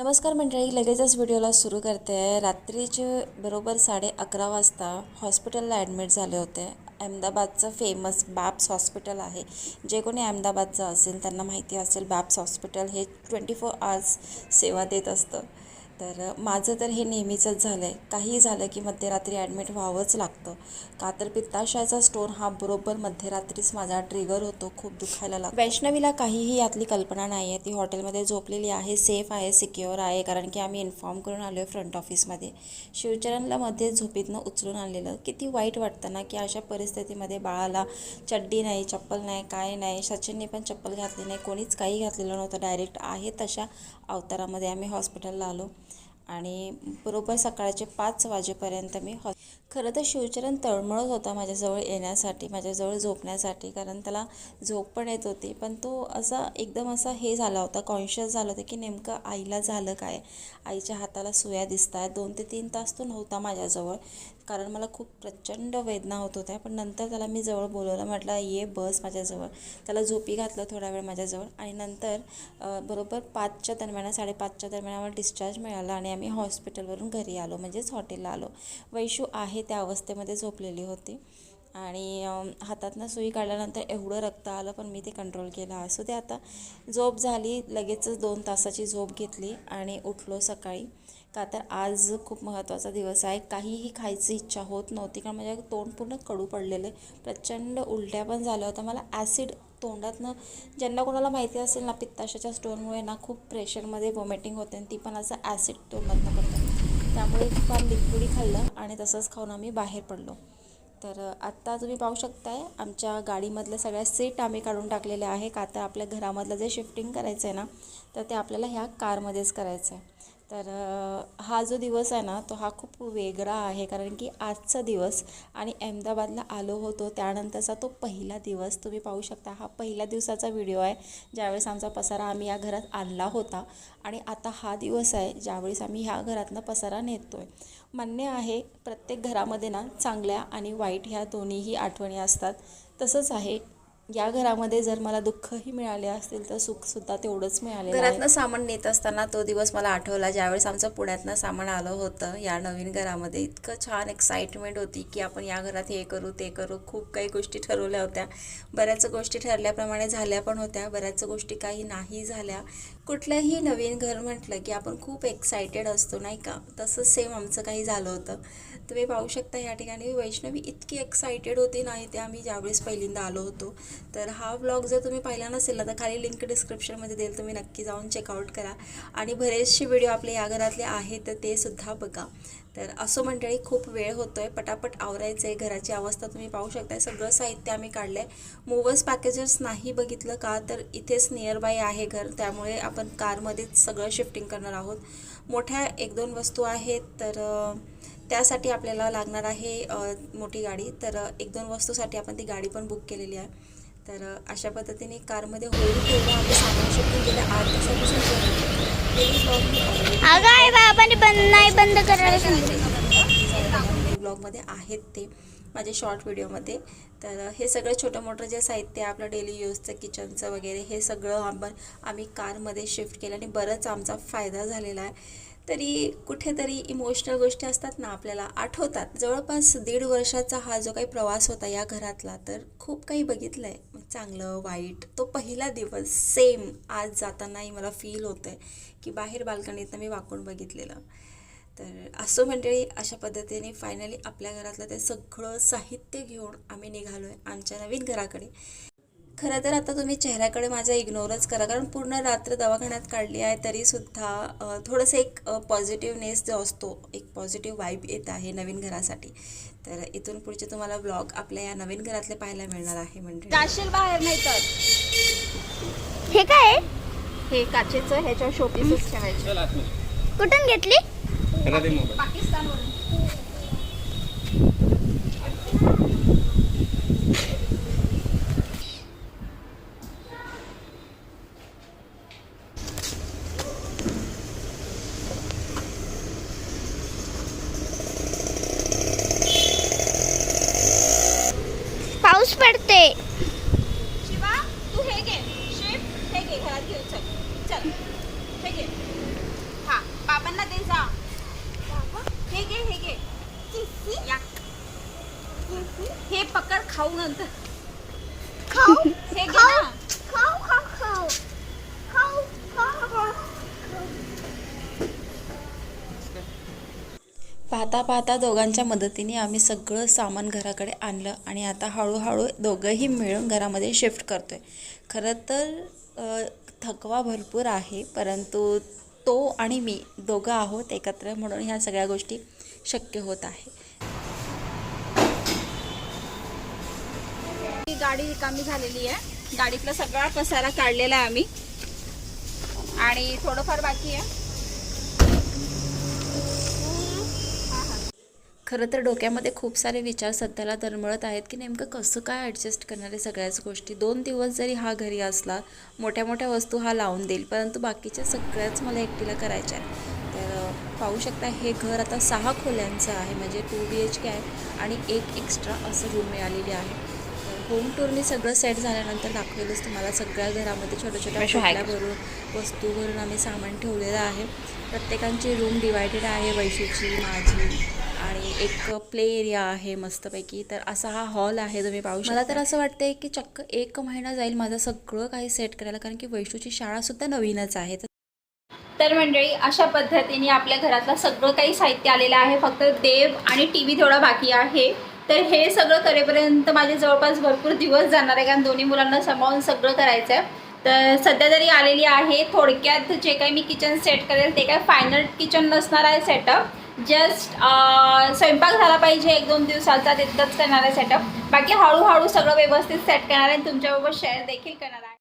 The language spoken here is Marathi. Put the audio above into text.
नमस्कार मंडळी लगेचच व्हिडिओला सुरू करते. रात्रीचे बरोबर साडे अकरा वाजता हॉस्पिटलला ॲडमिट झाले होते. अहमदाबादचं फेमस बॅप्स हॉस्पिटल आहे. जे कोणी अहमदाबादचं असेल त्यांना माहिती असेल बॅप्स हॉस्पिटल हे ट्वेंटी फोर आवर्स सेवा देत असतं. तर माझं तर हे नेहमीचंच झालं आहे काहीही झालं की मध्यरात्री ॲडमिट व्हावंच लागतं. का तर पित्ताशयाचा स्टोन हा बरोबर मध्यरात्रीच माझा ट्रिगर होतो. खूप दुखायला लागतो. वैष्णवीला काहीही यातली कल्पना नाही आहे ती हॉटेलमध्ये झोपलेली आहे सेफ आहे सिक्युअर आहे कारण की आम्ही इन्फॉर्म करून आलो आहे फ्रंट ऑफिसमध्ये शिवचरणला मध्ये झोपीतनं उचलून आणलेलं. किती वाईट वाटतं ना की अशा परिस्थितीमध्ये बाळाला चड्डी नाही चप्पल नाही काय नाही सचिनने पण चप्पल घातली नाही कोणीच काही घातलेलं नव्हतं. डायरेक्ट आहे तशा अवतारामध्ये आम्ही हॉस्पिटलला आलो. आणि बरोबर सकाळचे पाच वाजेपर्यंत मी हॉ खरं तर शिवचरण तळमळत होता माझ्याजवळ येण्यासाठी माझ्याजवळ झोपण्यासाठी कारण त्याला झोप पण येत होती. पण तो असा एकदम असा हे झाला होता कॉन्शियस झाला होता की नेमकं आईला झालं काय? आईच्या हाताला सुया दिसत आहेत दोन ते तीन तास तो नव्हता माझ्याजवळ. कारण मला खूप प्रचंड वेदना होत होत्या. पण नंतर त्याला मी जवळ बोलवलं. म्हटलं ये बस माझ्याजवळ. त्याला झोपी घातलं थोडा वेळ माझ्याजवळ. आणि नंतर बरोबर पाचच्या दरम्यान साडेपाचच्या दरम्यान आम्हाला डिस्चार्ज मिळाला आणि आम्ही हॉस्पिटलवरून घरी आलो म्हणजेच हॉटेलला आलो. वैशू आहे त्या अवस्थेमध्ये झोपलेली होती. आणि हातातनं सुई काढल्यानंतर एवढं रक्त आलं पण मी ते कंट्रोल केलं. असू ते आता. झोप झाली लगेचच दोन तासाची झोप घेतली आणि उठलो सकाळी. का? तर आज खूप महत्त्वाचा दिवस आहे. काहीही खायची इच्छा होत नव्हती कारण माझ्या तोंड पूर्ण कडू पडलेलं आहे. प्रचंड उलट्या पण झाल्या होत्या. मला ॲसिड तोंडातनं ज्यांना कोणाला माहिती असेल ना पित्ताशाच्या स्टोनमुळे ना खूप प्रेशरमध्ये वॉमिटिंग होते आणि ती पण असं ॲसिड तोंडातनं करते त्यामुळे फार लिक्विडी खाल्लं आणि तसंच खाऊन आम्ही बाहेर पडलो. तर आत्ता तुम्ही पाहू शकताय आमच्या गाडीमधल्या सगळ्या सीट आम्ही काढून टाकलेल्या आहे का तर आपल्या घरामधलं जे शिफ्टिंग करायचं आहे ना तर ते आपल्याला ह्या कारमध्येच करायचं आहे तर हा जो दिवस आहे ना तो हा खूप वेगळा आहे. कारण की आजचा दिवस आणि अहमदाबादला आलो होतो त्यानंतरचा तो पहिला दिवस तुम्ही पाहू शकता. हा पहिल्या दिवसाचा व्हिडिओ आहे ज्यावेळेस आमचा पसारा आम्ही या घरात आणला होता. आणि आता हा दिवस आहे ज्यावेळेस आम्ही ह्या घरातनं पसारा नेतो आहे मान्य आहे प्रत्येक घरामध्ये ना चांगल्या आणि वाईट ह्या दोन्हीही आठवणी असतात. तसंच आहे या घरामध्ये जर मला दुःखही मिळाले असतील तर सुखसुद्धा तेवढंच मिळाले घरातनं सामान नेत असताना तो दिवस मला आठवला. ज्यावेळेस आमचं पुण्यातनं सामान आलं होतं या नवीन घरामध्ये इतकं छान एक्साइटमेंट होती की आपण या घरात हे करू ते करू. खूप काही गोष्टी ठरवल्या होत्या. बऱ्याच गोष्टी ठरल्याप्रमाणे झाल्या पण होत्या. बऱ्याच गोष्टी काही नाही झाल्या. कुठलंही नवीन घर म्हटलं की आपण खूप एक्सायटेड असतो नाही का? तसंच सेम आमचं काही झालं होतं. तुम्ही पाहू शकता या ठिकाणी वैष्णवी इतकी एक्सायटेड होती नाही ते आम्ही ज्यावेळेस पहिल्यांदा आलो होतो. तर हा ब्लॉग जर तुम्ही पाहिला नसेल ना तर खाली लिंक डिस्क्रिप्शनमध्ये देईल. तुम्ही नक्की जाऊन चेकआउट करा. आणि बरेचसे व्हिडिओ आपले या घरातले आहेत तर ते सुद्धा बघा. तर असं मंडळी खूप वेळ होतोय पटापट आवरायचं आहे घराची अवस्था तुम्ही पाहू शकताय. सगळं साहित्य आम्ही काढलं आहे मूवर्स पॅकेजेस नाही बघितलं का तर इथेच नियर बाय आहे घर. त्यामुळे आपण कारमध्येच सगळं शिफ्टिंग करणार आहोत. मोठ्या एक दोन वस्तू आहेत तर त्यासाठी आपल्याला लागणार आहे मोठी गाडी. तर एक दोन वस्तूसाठी आपण ती गाडी पण बुक केलेली आहे. तर अशा पद्धतीने कारमध्ये होईल तेव्हा आम्ही सामान शिफ्टिंग केलं. आठ दिवसापासून अगं बाबाने बंद नाही बंद करायला सांगितलं. ब्लॉगमध्ये आहेत ते माझे शॉर्ट व्हिडिओमध्ये तर हे सगळं छोटं मोठं जे साहित्य आहे आपलं डेली यूजचं किचनचं वगैरे हे सगळं आपण आम्ही कारमध्ये शिफ्ट केलं आणि बरंच आमचा फायदा झालेला आहे. तरी कुठेतरी इमोशनल गोष्टी असतात ना आपल्याला आठवतात. जवळपास दीड वर्षाचा हा जो काही प्रवास होता या घरातला तर खूप काही बघितलं आहे चांगलं वाईट तो पहिला दिवस सेम आज जातानाही मला फील होतं आहे की बाहेर बाल्कनीतनं मी वाकून बघितलेलं. तर असं मंडळी अशा पद्धतीने फायनली आपल्या घरातलं ते सगळं साहित्य घेऊन आम्ही निघालो आहे आमच्या नवीन घराकडे. खरं तर आता तुम्ही चेहऱ्याकडे माझा इग्नोरच करा कारण पूर्ण रात्र दवाखान्यात काढली आहे तरीसुद्धा थोडंसं एक पॉझिटिव्हनेस जो असतो एक पॉझिटिव्ह वाईब येत आहे नवीन घरासाठी. तर इथून पुढचे तुम्हाला ब्लॉग आपल्या या नवीन घरातले पाहायला मिळणार आहे म्हणजे जाशील बाहेर नाही तर. हे काय? हे काचेचं ह्याच्यावर शोपीसच ठेवायचे. कुठून घेतली? पाकिस्तानवरून. पडते. शिवा तू हे घे. शिव हे घे घरात घेऊन चल. चल. हे घे. हा बाबांना दे जा. हे घे हे घे. या. हे पकड खाऊ नंतर. खाऊ? हे घे ना खाऊ खाऊ खाऊ खाऊ खाऊ पाहता पाहता दोघांच्या मदतीने आम्ही सगळं सामान घराकडे आणलं आणि आता हळूहळू दोघंही मिळून घरामध्ये शिफ्ट करतो आहे खरं तर थकवा भरपूर आहे परंतु तो आणि मी दोघं आहोत एकत्र म्हणून ह्या सगळ्या गोष्टी शक्य होत आहे. गाडी रिकामी झालेली आहे. गाडीतला सगळा पसारा काढलेला आहे आम्ही. आणि थोडंफार बाकी आहे. खरं तर डोक्यामध्ये खूप सारे विचार सध्याला दरमळत आहेत की नेमकं कसं काय ॲडजस्ट करणार आहे सगळ्याच गोष्टी. दोन दिवस जरी हा घरी असला मोठ्या मोठ्या वस्तू हा लावून देईल परंतु बाकीच्या सगळ्याच मला एकटीला करायच्या आहेत. तर पाहू शकता हे घर आता सहा खोल्यांचं आहे म्हणजे टू बी एच के आहे आणि एक एक्स्ट्रा असं रूम मिळालेली आहे. होम टूरने सगळं सेट झाल्यानंतर दाखवेलच तुम्हाला सगळ्या घरामध्ये छोट्या छोट्या? खोल्या भरून वस्तू भरून आम्ही सामान ठेवलेलं आहे. प्रत्येकांची रूम डिवायडेड आहे वैशूची माझी. आणि एक प्ले एरिया आहे मस्तपैकी. तर असा हा हॉल आहे तुम्ही पाहू शकता मला तर असं वाटतंय की चक्क एक महिना जाईल माझं सगळं काही सेट करायला कारण की वैशूची शाळासुद्धा नवीनच आहे. तर तर मंडळी अशा पद्धतीने आपल्या घरातलं सगळं काही साहित्य आलेलं आहे. फक्त देव आणि टी व्ही थोडा बाकी आहे. तर हे सगळं करेपर्यंत माझे जवळपास भरपूर दिवस जाणार आहे कारण दोन्ही मुलांना सांभाळून सगळं करायचं आहे तर सध्या तरी आलेली आहे. थोडक्यात जे काही मी किचन सेट करेल ते काय फायनल किचन नसणार आहे सेटअप जस्ट uh, स्वयंपाक झाला पाहिजे एक दोन दिवसाचा तिथंच करणार आहे सेटअप बाकी हळूहळू सगळं व्यवस्थित सेट करणार आहे तुमच्याबरोबर शेअर देखील करणार आहे.